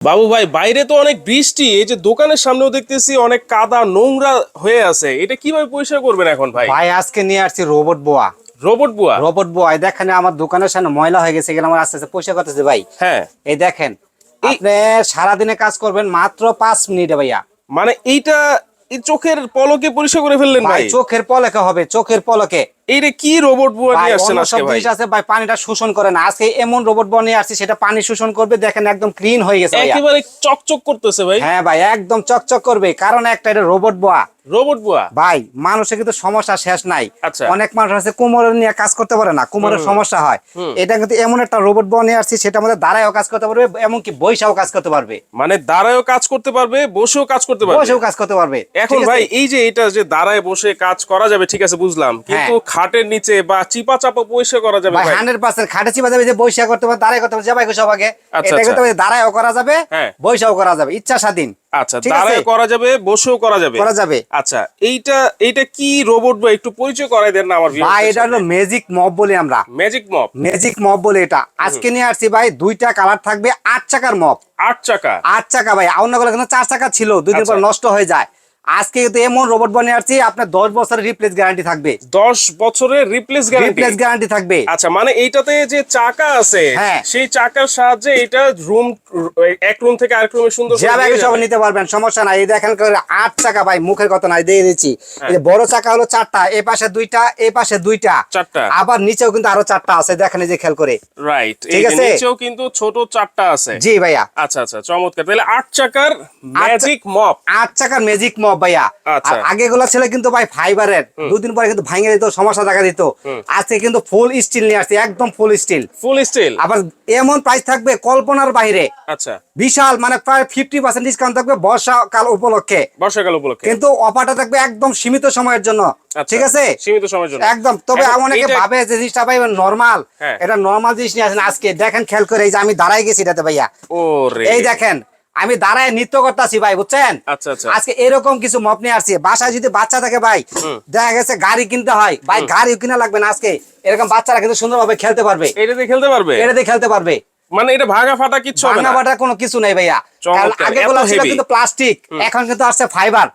বাবু ভাই বাইরে তো অনেক বৃষ্টি এই যে দোকানের সামনেও দেখতেছি অনেক কাদা নোংরা হয়ে আছে। এটা কীভাবে পরিষ্কার করবেন এখন ভাই? ভাই আজকে নিয়ে আসছি রোবট বোয়া। রোবট বুয়া? রোবট বোয়া দেখেন আমার দোকানের সামনে ময়লা হয়ে গেছে এগুলো আমার আস্তে আস্তে পয়সা করতেছে ভাই। হ্যাঁ। এই দেখেন আপনি সারাদিনে কাজ করবেন মাত্র পাঁচ মিনিটে ভাইয়া। মানে এইটা এই চোখের পলকে পরিষ্কার করে ফেললেন ভাই? চোখের পলকে হবে চোখের পলকে। এইটা কি রোবট বুয়া নিয়ে আসছেন আজকে ভাই? আছে ভাই পানিটা শোষণ করে না। আজকে এমন রোবট আসছে সেটা পানি শোষণ করবে দেখেন একদম ক্লিন হয়ে গেছে একেবারে চকচক করতেছে ভাই। হ্যাঁ ভাই একদম চকচক করবে। কারণ একটা এটা রোবট বোয়া রোবট বুয়া ভাই মানুষের কিন্তু সমস্যা শেষ নাই। আচ্ছা। অনেক মানুষ আছে কোমরের নিয়ে কাজ করতে পারে না কোমরের সমস্যা হয়। এটা কিন্তু এমন একটা রোবট বনিয়ে আসছে সেটা আমাদের দাঁড়ায়ও কাজ করতে পারবে এমনকি বৈশাও কাজ করতে পারবে। মানে দাঁড়ায়ও কাজ করতে পারবে বসেও কাজ করতে পারবে। বসেও কাজ করতে পারবে। এখন ভাই এই যে এটা যে দাঁড়ায় বসে কাজ করা যাবে ঠিক আছে বুঝলাম। কিন্তু খাটের নিচে বা চিপা চাপা পরিষ্কার করা যাবে ভাই ভাই। হান্ড্রেড পার্সেন্ট খাটে চিপা যাবে যে বৈশা করতে পারবে দাঁড়ায় করতে পারবে যাবাই সব আগে। আচ্ছা, এটা আচ্ছা। দাঁড়ায়ও করা যাবে হ্যাঁ। বৈশাও করা যাবে ইচ্ছা স্বাধীন। আচ্ছা দাঁড়ায় করা যাবে বসেও করা যাবে। করা যাবে। আচ্ছা এইটা এইটা কি রোবট বা একটু পরিচয় করাই দেন না আমার ভাই এটা হলো ম্যাজিক মব বলি আমরা। ম্যাজিক মপ ম্যাজিক মব বলে এটা। আজকে নিয়ে আসছি ভাই দুইটা কালার থাকবে আট চাকার মপ আট চাকা? আট চাকা ভাই অন্যগুলো কিন্তু চার চাকা ছিল দুই দিন পর আচ্ছা। নষ্ট হয়ে যায়। আজকে কিন্তু এমন রোবট বানিয়ে আসছি আপনার দশ বছরের রিপ্লেস গ্যারান্টি থাকবে। দশ বছরের রিপ্লেস রিপ্লেস গ্যারান্টি থাকবে। আচ্ছা মানে এইটাতে যে চাকা আছে হ্যাঁ। সেই চাকার সাহায্যে এটা রুম এক রুম থেকে আরেক রুমে সুন্দর সব নিতে পারবেন সমস্যা নাই। এই দেখেন আট চাকা ভাই মুখের কথা নাই দিয়ে দিচ্ছি। হ্যাঁ। বড় চাকা হলো চারটা এই পাশে দুইটা এই পাশে দুইটা। চারটা। আবার নিচেও কিন্তু আরও চারটা আছে দেখেন যে খেয়াল করে। রাইট ঠিক আছে? নিচেও কিন্তু ছোট চারটা আছে। জি ভাইয়া। আচ্ছা আচ্ছা চমৎকার। তাহলে আট চাকার ম্যাজিক মপ আট চাকার ম্যাজিক ভাইয়া। আচ্ছা। আর আগে গুলো ছিল কিন্তু ভাই ফাইবারের। দুদিন পরে কিন্তু ভাঙে দিত সমস্যা দেখা দিত। আজকে কিন্তু ফুল স্টিল নিয়ে আসছে একদম ফুল স্টিল। ফুল স্টিল? আবার এমন প্রাইস থাকবে কল্পনার বাইরে। আচ্ছা। বিশাল মানে প্রায় ফিফটি পার্সেন্ট ডিসকাউন্ট থাকবে বর্ষাকাল উপলক্ষে। বর্ষাকাল উপলক্ষে। কিন্তু অফারটা থাকবে একদম সীমিত সময়ের জন্য। আচ্ছা, ঠিক আছে? সীমিত সময়ের জন্য। একদম। তবে অনেকে ভাবে যে জিনিসটা ভাই নর্মাল হ্যাঁ। এটা নর্মাল জিনিস নিয়ে আসেন আজকে। দেখেন খেয়াল করে এই যে আমি দাঁড়াই গেছি এটাতে ভাইয়া। এই দেখেন আমি দাঁড়ায় নৃত্য করতেছি ভাই বুঝছেন? আচ্ছা, আচ্ছা। আজকে এরকম কিছু মপ নিয়ে আসছি। বাসায় যদি বাচ্চা থাকে ভাই দেখা গেছে গাড়ি কিনতে হয়। ভাই গাড়ি কিনা লাগবে না আজকে। এরকম বাচ্চারা কিন্তু সুন্দরভাবে খেলতে পারবে। এটা দিয়ে খেলতে পারবে? এটা দিয়ে খেলতে পারবে। মানে এটা ভাগা ফাটা হবে ভাঙা না বাটা কোনো কিছু নেই ভাইয়া আগে গুলো ছিল কিন্তু প্লাস্টিক এখন কিন্তু আসছে ফাইবার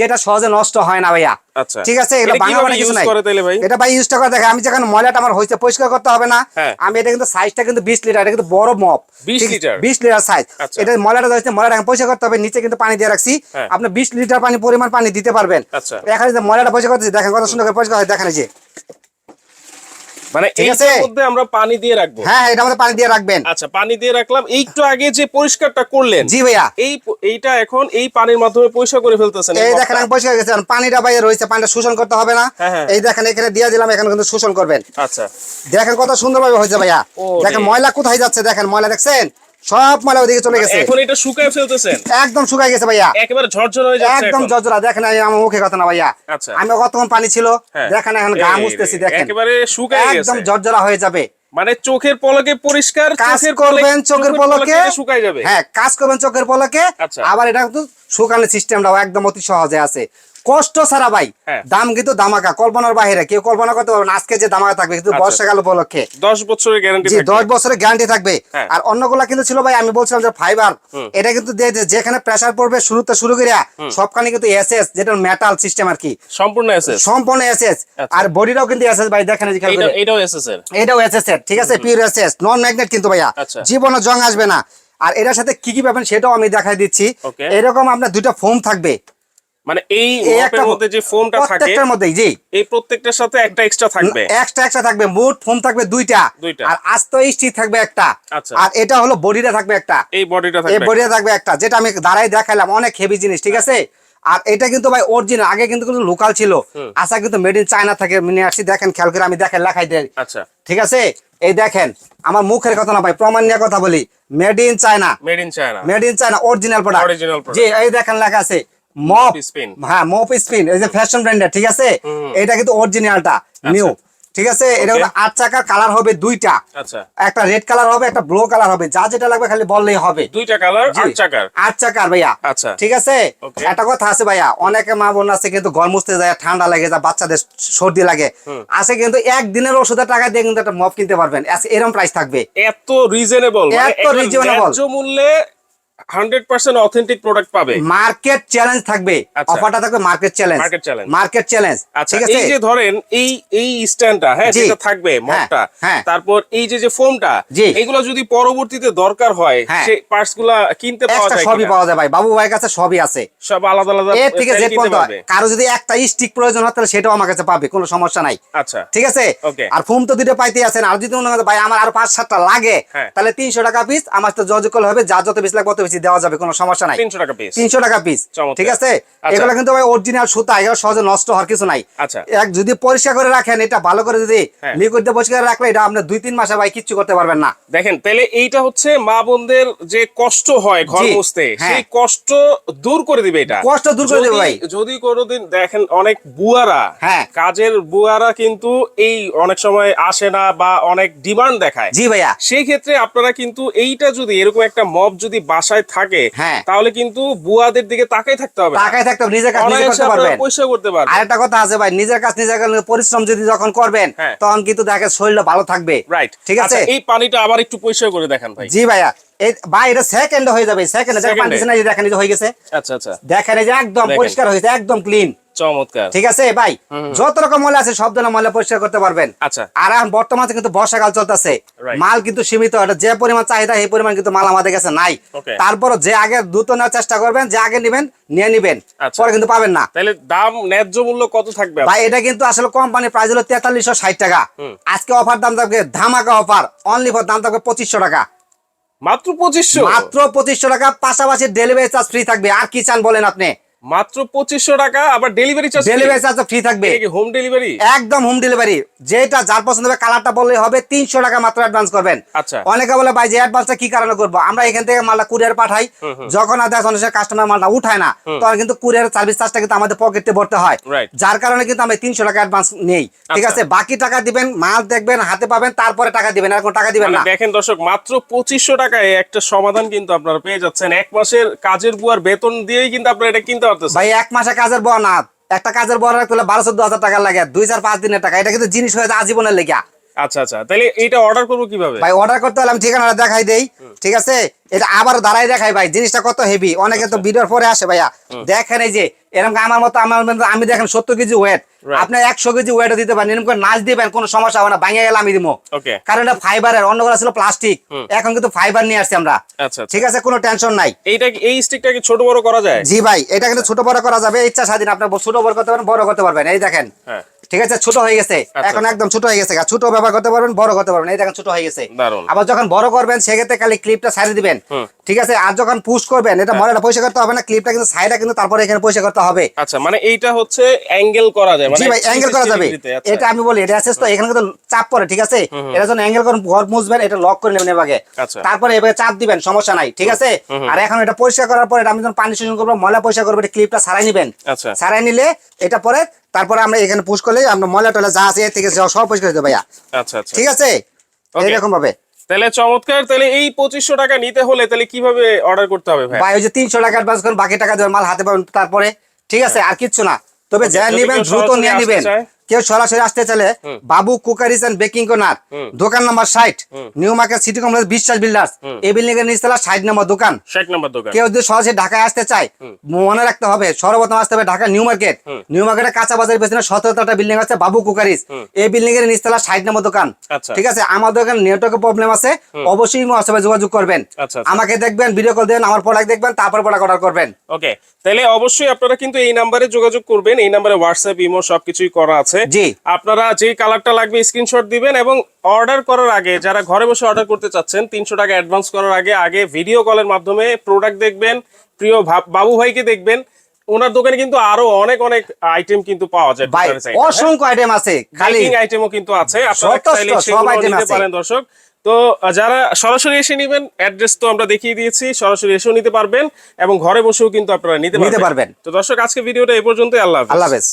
যেটা সহজে নষ্ট হয় না ভাইয়া আচ্ছা। ঠিক আছে এটা ভাঙা বাটা কিছু নাই? এটা ভাই ইউজটা করে দেখে আমি যখন ময়লাটা আমার হয়েছে পরিষ্কার করতে হবে না হ্যাঁ। আমি এটা কিন্তু সাইজটা কিন্তু বিশ লিটার এটা কিন্তু বড় মপ 20 লিটার? বিশ লিটার সাইজ। এটা ময়লাটা হচ্ছে ময়লাটা পরিষ্কার করতে হবে নিচে কিন্তু পানি দিয়ে রাখছি হ্যাঁ। আপনি বিশ লিটার পানি পরিমাণ পানি দিতে পারবেন আচ্ছা। এখানে যে ময়লাটা পরিষ্কার করতেছি দেখেন কত সুন্দর করে পরিষ্কার হয় দেখেন যে মানে ঠিক আছে? মধ্যে আমরা পানি দিয়ে রাখব। হ্যাঁ এটা আমাদের পানি দিয়ে রাখবেন। আচ্ছা পানি দিয়ে রাখলাম। একটু আগে যে পরিষ্কারটা করলেন জি ভাইয়া। এই এইটা এখন এই পানির মাধ্যমে পরিষ্কার করে ফেলতেছেন এই এই দেখেন আমি পরিষ্কার গেছে। পানিটা বাইরে রয়েছে পানিটা শোষণ করতে হবে না। হ্যাঁ, হ্যাঁ। এই দেখেন এখানে দিয়ে দিলাম এখানে কিন্তু শোষণ করবেন। আচ্ছা। দেখেন কত সুন্দরভাবে হয়েছে ভাইয়া। দেখেন ময়লা কোথায় যাচ্ছে? দেখেন ময়লা দেখছেন? সব ময়লা ওদিকে চলে গেছে। এখন এটা শুকায় ফেলতেছেন? একদম শুকাই গেছে ভাইয়া। একেবারে ঝরঝর হয়ে যাচ্ছে একদম। জজরা দেখেন আমার মুখে কথা না ভাইয়া। আচ্ছা। আমি কতক্ষণ পানি ছিল? হ্যাঁ। দেখেন এখন গা মুছতেছি দেখেন। একেবারে শুকায় একদম গেছে জর্জরা হয়ে যাবে। মানে চোখের পলকে পরিষ্কার কাজ চোখের করবেন চোখের পলকে শুকায় যাবে। হ্যাঁ কাজ করবেন চোখের পলকে। আচ্ছা। আবার এটা কিন্তু শুকানোর সিস্টেমটাও একদম অতি সহজে আছে। কষ্ট ছাড়া ভাই হ্যাঁ। দাম কিন্তু দামাকা কল্পনার বাইরে কেউ কল্পনা করতে পারবে না। আজকে যে দামাকা থাকবে কিন্তু আচ্ছা। বর্ষাকাল উপলক্ষে। দশ বছরের গ্যারান্টি দশ বছরের গ্যারান্টি থাকবে। হ্যাঁ। আর অন্যগুলা কিন্তু ছিল ভাই আমি বলছিলাম যে ফাইবার এটা কিন্তু যেখানে প্রেসার পড়বে শুরুতে শুরু করে সবখানে কিন্তু এসএস যেটা মেটাল সিস্টেম আর কি। সম্পূর্ণ এসএস সম্পূর্ণ এসএস আচ্ছা। আর বডিটাও কিন্তু এসএস ভাই দেখেন এটাও এসএস এর? এটাও এসএস এর ঠিক আছে? পিওর এসএস নন ম্যাগনেট কিন্তু ভাইয়া। আচ্ছা। জীবনে জং আসবে না। আর এটার সাথে কি কি পাবেন সেটাও আমি দেখাই দিচ্ছি। এরকম আপনার দুইটা ফোম থাকবে। মানে এই মপের মধ্যে যে ফোমটা থাকে প্রত্যেকটার মধ্যেই জি। এই প্রত্যেকটার সাথে একটা এক্সট্রা থাকবে? এক্সট্রা এক্সট্রা থাকবে। মোট ফোম থাকবে দুইটা। আর আস্ত থাকবে একটা। আচ্ছা। আর এটা হলো বডিটা থাকবে একটা। এই বডিটা এই বডিটা থাকবে একটা। যেটা আমি দাঁড়াই দেখাইলাম অনেক হেভি জিনিস ঠিক আছে? আর এটা কিন্তু ভাই অরিজিনাল আগে কিন্তু লোকাল ছিল। আশা কিন্তু মেড ইন চায়না থেকে নিয়ে আসছি দেখেন খেয়াল করে আমি দেখেন লেখাই দেয় আচ্ছা। ঠিক আছে? এই দেখেন আমার মুখের কথা না ভাই প্রমাণ নিয়ে কথা বলি। Made in China made in China made in China original product product. জি এই দেখেন লেখা আছে। Mop Spin। হ্যাঁ মপ স্পিন এই যে ফ্যাশন ব্র্যান্ডের ঠিক আছে? এটা কিন্তু অরিজিনালটা নিউ ঠিক আছে? এটা হলো আট চাকার কালার হবে দুইটা। আচ্ছা। একটা রেড কালার হবে একটা ব্লু কালার হবে যা যেটা লাগবে খালি বললেই হবে। দুইটা কালার আট চাকার? আট চাকার ভাইয়া। আচ্ছা। ঠিক আছে? একটা কথা আছে ভাইয়া অনেকে মা বোন আছে কিন্তু গরম মুছতে যায় ঠান্ডা লাগে যায় বাচ্চাদের সর্দি লাগে। আছে কিন্তু একদিনের ওষুধের টাকা দিয়ে কিন্তু একটা মপ কিনতে পারবেন। এরকম প্রাইস থাকবে। এত রিজনেবল এত reasonable। ন্যায্য মূল্যে হান্ড্রেড পার্সেন্ট অথেন্টিক প্রোডাক্ট পাবে। মার্কেট চ্যালেঞ্জ থাকবে। আচ্ছা। অফারটা থাকবে market challenge. Market challenge। Market challenge. আচ্ছা ঠিক আছে? এই যে ধরেন এই এই স্ট্যান্ডটা হ্যাঁ যেটা থাকবে মগটা হ্যাঁ। তারপর এই যে যে ফোমটা এগুলো যদি পরবর্তীতে দরকার হয় হ্যাঁ। সেই পার্টস কিনতে পাওয়া যায় সবই পাওয়া যায় ভাই। বাবু ভাইয়ের কাছে সবই আছে। সব আলাদা আলাদা এর থেকে কিনতে পর্যন্ত কারও যদি একটা স্টিক প্রয়োজন হয় তাহলে সেটাও আমার কাছে পাবে কোনো সমস্যা নাই। আচ্ছা। ঠিক আছে. আর ফোম তো দুটো পাইতে আছেন। আর যদি মনে ভাই আমার আরও পাঁচ সাতটা লাগে হ্যাঁ। তাহলে তিনশো টাকা পিস আমার তো যোগাযোগ হবে। যা যত বেশি লাগবে তত বেশি দেওয়া যাবে কোনো সমস্যা নাই তিনশো টাকা পিস তিনশো টাকা পিস ঠিক আছে আচ্ছা। এগুলো কিন্তু ভাই অরিজিনাল সুতা এগুলো সহজে নষ্ট হওয়ার কিছু নাই আচ্ছা। এক যদি পরিষ্কার করে রাখেন এটা ভালো করে যদি হ্যাঁ। লিকুইড দিয়ে পরিষ্কার রাখলে এটা আপনার দুই তিন মাসে ভাই কিচ্ছু করতে পারবেন না দেখেন তাহলে এইটা হচ্ছে মা বোনদের যে কষ্ট হয় ঘর জি, মুছতে হ্যাঁ। সেই কষ্ট দূর করে দিবে এটা কষ্ট দূর করে দেবে ভাই। যদি কোনোদিন দেখেন অনেক বুয়ারা হ্যাঁ। কাজের বুয়ারা কিন্তু এই অনেক সময় আসে না বা অনেক ডিমান্ড দেখায় জি ভাইয়া সেই ক্ষেত্রে আপনারা কিন্তু এইটা যদি এরকম একটা মব যদি বাসায় থাকে হ্যাঁ। তাহলে কিন্তু বুয়াদের দিকে তাকাই থাকতে হবে তাকাই থাকতে হবে, নিজের কাজ নিজে করতে পারবেন। পয়সা করতে পারবেন। আরেকটা কথা আছে ভাই নিজের কাজ নিজের পরিশ্রম যদি যখন করবেন হ্যাঁ। তখন কিন্তু দেখে শরীরটা ভালো থাকবে। রাইট ঠিক আছে? এই পানিটা আবার একটু পয়সা করে দেখান ভাই। জি ভাইয়া এই ভাই এটা সেকেন্ডে হয়ে যাবে সেকেন্ডে দেখেন হয়ে গেছে। আচ্ছা আচ্ছা। দেখেন এই যে একদম। পরিষ্কার হয়েছে একদম ক্লিন চমৎকার। ঠিক আছে ভাই? যত রকম ময়লা আছে সব ধরনের ময়লা পরিষ্কার করতে পারবেন। আচ্ছা। আর এখন বর্তমানে কিন্তু বর্ষাকাল চলতেছে। মাল কিন্তু সীমিত এটা যে পরিমাণ চাহিদা এই পরিমাণ কিন্তু মাল আমাদের কাছে নাই। তারপর যে আগে দ্রুত নেওয়ার চেষ্টা করবেন যে আগে নিবেন নিয়ে নিবেন আচ্ছা। পরে কিন্তু পাবেন না। তাহলে দাম ন্যায্য মূল্য কত থাকবে? ভাই এটা কিন্তু আসলে কোম্পানি প্রাইস হলো তেতাল্লিশশো ষাট টাকা। আজকে অফার দাম থাকবে ধামাকা অফার অনলি ফর দাম থাকবে পঁচিশশো টাকা। মাত্র পঁচিশশো? মাত্র পঁচিশশো টাকা পাশাপাশি ডেলিভারি চার্জ ফ্রি থাকবে। আর কি চান বলেন আপনি? মাত্র পঁচিশশো টাকা আবার delivery charge delivery charge free থাকবে। হোম ডেলিভারি একদম হোম ডেলিভারি যেটা যার পছন্দ হবে কালারটা বললে হবে তিনশো টাকা মাত্র অ্যাডভান্স করবেন। আচ্ছা। অনেকে বলে ভাই যে অ্যাডভান্সটা কি কারণে করব? আমরা এখান থেকে মালটা কুরিয়ার পাঠাই। যখন অনেক কাস্টমার মালটা উঠায় না তখন কিন্তু কুরিয়ার সার্ভিস চার্জটা কিন্তু আমাদের পকেটে ভরতে হয়। যার কারণে কিন্তু আমরা তিনশো টাকা অ্যাডভান্স নেই। ঠিক আচ্ছা। আছে? বাকি টাকা দিবেন মাল দেখবেন হাতে পাবেন তারপরে টাকা দিবেন আর কোনো টাকা দিবেন মানে না। দেখেন দর্শক মাত্র পঁচিশশো টাকায় একটা সমাধান কিন্তু আপনারা পেয়ে যাচ্ছেন। এক মাসের কাজের বুয়ার বেতন দিয়েই কিন্তু আপনারা এটা কিনতে ভাই, এক মাসে কাজের বড় একটা কাজের বড় করলে বারো চোদ্দ হাজার টাকা লাগে। দুই চার পাঁচ দিনের টাকা। এটা কিন্তু জিনিস হয়ে আজীবনের লেগে আচ্ছা আচ্ছা। তাহলে এটা অর্ডার করব কীভাবে? ভাই অর্ডার করতে হলে আমি ঠিকানাটা দেখাই দেই ঠিক আছে? এটা আবার দাঁড়াই দেখাই ভাই জিনিসটা কত হেভি অনেকে আচ্ছা। তো ভিডিওর পরে আসে ভাইয়া। দেখেন এই যে এরকম আমার মতো আমার আমি দেখেন সত্তর কেজি ওয়েট Right. আপনি একশো কেজি ওয়েটও দিতে পারেন এরকম নাচ দিবেন কোনো সমস্যা হবে না ভাঙে গেলে আমি দিব। কারণ এটা ফাইবারের অন্যগুলো ছিল প্লাস্টিক এখন কিন্তু ফাইবার নিয়ে আসছি আমরা। আচ্ছা আচ্ছা। ঠিক আছে কোনো টেনশন নাই। এইটা এই স্টিকটা কি ছোট বড় করা যায়? জি ভাই এটা কিন্তু ছোট বড় করা যাবে ইচ্ছা স্বাধীন আপনার ছোট বড় করতে পারেন বড় করতে পারবেন। এই দেখেন। হ্যাঁ। ঠিক আছে? ছোট হয়ে গেছে। আচ্ছা, এখন আচ্ছা। একদম ছোট হয়ে গেছে ছোট ব্যবহার করতে পারবেন বড় করতে পারবেন। এই দেখেন ছোট হয়ে গেছে। আবার যখন বড় করবেন সেক্ষেত্রে খালি ক্লিপটা সাইডে দিবেন। ঠিক আছে? আর যখন পুশ করবেন এটা ময়লাটা পয়সা করতে হবে না ক্লিপটা কিন্তু সাইডে কিন্তু তারপরে এখানে পয়সা করতে হবে। আচ্ছা মানে এইটা হচ্ছে অ্যাঙ্গেল করা যায় মানে জি ভাই অ্যাঙ্গেল করা যাবে। আচ্ছা। এটা আমি বলি এটা অ্যাসেস তো এখানে কিন্তু চাপ পড়ে ঠিক আছে? এটা যখন অ্যাঙ্গেল করুন ঘর মুছবেন এটা লক করে নেবেন এভাবে। তারপরে এভাবে চাপ দিবেন সমস্যা নাই ঠিক আছে? আর এখন এটা পরিষ্কার করার পরে আমি যখন পানি শোষণ করব ময়লা পরিষ্কার করব এটা ক্লিপটা সারাই নেবেন। আচ্ছা। সারাই নিলে এটা পরে তারপরে আমরা এখানে পুশ করলে আমরা ময়লা টলা যা আছে থেকে সব পরিষ্কার করে যাবে ভাইয়া। আচ্ছা আচ্ছা। ঠিক আছে? এরকম এইরকম ভাবে তাহলে চমৎকার তাহলে এই পঁচিশশো টাকা নিতে হলে তাহলে কীভাবে অর্ডার করতে হবে ভাই ভাই ওই যে তিনশো টাকা অ্যাডভান্স করুন বাকি টাকা দেবেন মাল হাতে পাবেন তারপরে। ঠিক আছে? আর কিচ্ছু না। তবে যা নেবেন দ্রুত নিয়ে নিবেন? কেউ সরাসরি আসতে চাইলে বাবু কুকারিস এন্ড বেকিং কোনার দোকান নাম্বার ষাট। New market city complex Biswas builders. এই বিল্ডিং এর নিচতলা ষাট নম্বর দোকান। ষাট নম্বর দোকান। কেউ যদি সরাসরি ঢাকায় আসতে চায় মনে রাখতে হবে সর্বপ্রথম আসতে হবে ঢাকা নিউ মার্কেট। নিউ মার্কেটের কাঁচা বাজারের পেছনে সতেরোটা বিল্ডিং আছে বাবু কুকারিস এই বিল্ডিং এর নিচতলা ষাট নম্বর দোকান। আচ্ছা। ঠিক আছে? আমাদের এখানে নেটওয়ার্কের প্রবলেম আছে। অবশ্যই হোয়াটসঅ্যাপে যোগাযোগ করবেন। আচ্ছা, আচ্ছা। আমাকে দেখবেন ভিডিও কল দেবেন আমার প্রোডাক্ট দেখবেন তারপর প্রোডাক্ট অর্ডার করবেন। ওকে তাহলে অবশ্যই আপনারা কিন্তু এই নাম্বারে যোগাযোগ করবেন। এই নাম্বারে হোয়াটসঅ্যাপ ইমো সবকিছুই করা আছে। জি। আপনারা যে কালারটা লাগবে স্ক্রিনশট দিবেন এবং অর্ডার করার আগে যারা ঘরে বসে অর্ডার করতে চাচ্ছেন তিনশো টাকা অ্যাডভান্স করার আগে আগে ভিডিও কলের মাধ্যমে প্রোডাক্ট দেখবেন প্রিয় বাবু ভাইকে দেখবেন। ওনার দোকানে কিন্তু আরও অনেক অনেক আইটেম কিন্তু পাওয়া যায় এ, হ্যাঁ? অসংখ্য আইটেম আছে খালি আইটেমও কিন্তু আছে। আপনারা নিতে পারেন দর্শক। তো যারা সরাসরি এসে নেবেন অ্যাড্রেস তো আমরা দেখিয়ে দিয়েছি সরাসরি এসেও নিতে পারবেন এবং ঘরে বসেও কিন্তু আপনারা নিতে পারবেন। তো দর্শক আজকে ভিডিওটা এই পর্যন্তই। আল্লাহ। আল্লাহ হাফেজ।